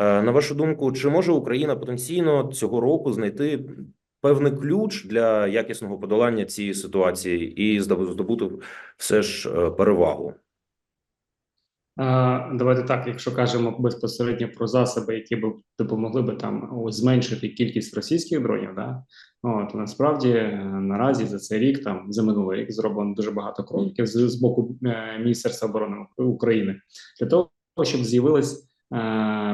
Е, На вашу думку, чи може Україна потенційно цього року знайти певний ключ для якісного подолання цієї ситуації і здобу- здобути все ж е, перевагу? Давайте так, якщо кажемо безпосередньо про засоби, які б допомогли би там зменшити кількість російських дронів, да от насправді е, наразі за цей рік, там за минулий рік, зроблено дуже багато кроків з, з боку е, Міністерства оборони України для того, щоб з'явилась е,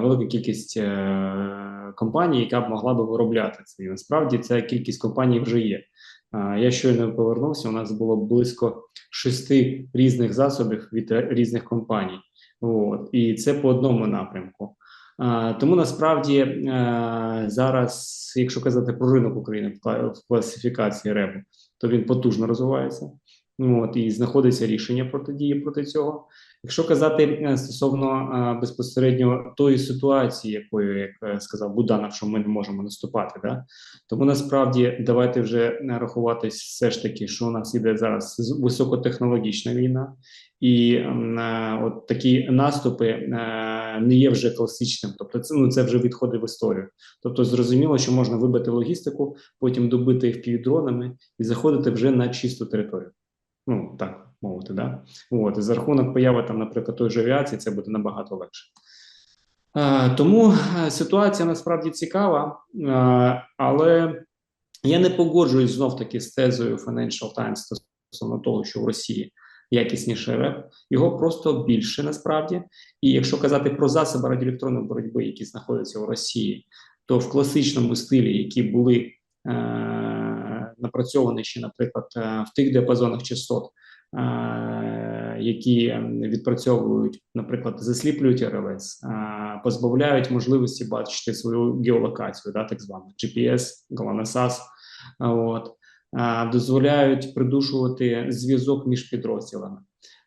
велика кількість е, компаній, яка б могла би виробляти це. І насправді ця кількість компаній вже є. Е, я щойно повернувся. У нас було близько шести різних засобів від е, різних компаній. От, і це по одному напрямку. Тому насправді зараз, якщо казати про ринок України в, класифікації РЕБу, то він потужно розвивається. От, і знаходиться рішення протидії проти цього. Якщо казати е, стосовно а, безпосередньо тої ситуації, якою, як е, сказав Буданов, що ми не можемо наступати, да? тому насправді давайте вже е, рахуватись все ж таки, що у нас іде зараз високотехнологічна війна, і е, от такі наступи е, не є вже класичним. Тобто, це ну це вже відходи в історію. Тобто, зрозуміло, що можна вибити логістику, потім добити їх півдронами і заходити вже на чисту територію. Ну так мовити, да от за рахунок появи там, наприклад, той же авіації, це буде набагато легше. Е, тому е, ситуація насправді цікава, е, але я не погоджуюсь знов таки з тезою Financial Times стосовно того, що в Росії якісніше реп, його просто більше насправді. І якщо казати про засоби радіоелектронної боротьби, які знаходяться у Росії, то в класичному стилі, які були е, напрацьовані ще, наприклад, е, в тих діапазонах частот, е, які відпрацьовують, наприклад, засліплюють РЛС, е, позбавляють можливості бачити свою геолокацію, да, так звану GPS, GLONASS, от дозволяють придушувати зв'язок між підрозділами.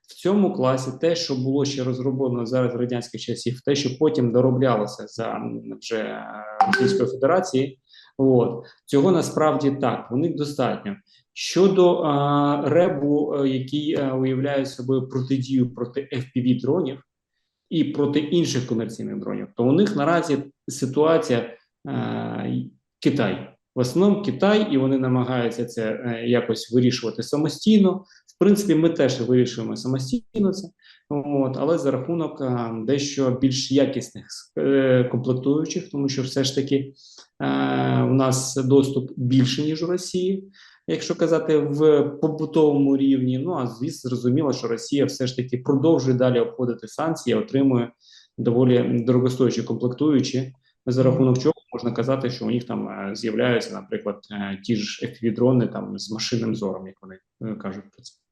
В цьому класі те, що було ще розроблено зараз з радянських часів, те, що потім дороблялося за вже Російської Федерації, от цього насправді так, вони достатньо. Щодо а, ребу, е, який е, уявляє собою протидію проти fpv дронів і проти інших комерційних дронів, то у них наразі ситуація е, Китай. В основному Китай, і вони намагаються це якось вирішувати самостійно. Принципі, ми теж вирішуємо самостійно це, от, але за рахунок е, дещо більш якісних е, комплектуючих, тому що все ж таки е, у нас доступ більше, ніж у Росії. Якщо казати в побутовому рівні, ну а звісно, зрозуміло, що Росія все ж таки продовжує далі обходити санкції, отримує доволі дорогостоячі комплектуючі, за рахунок чого можна казати, що у них там е, з'являються, наприклад, е, ті ж FPV-дрони там з машинним зором, як вони кажуть про це.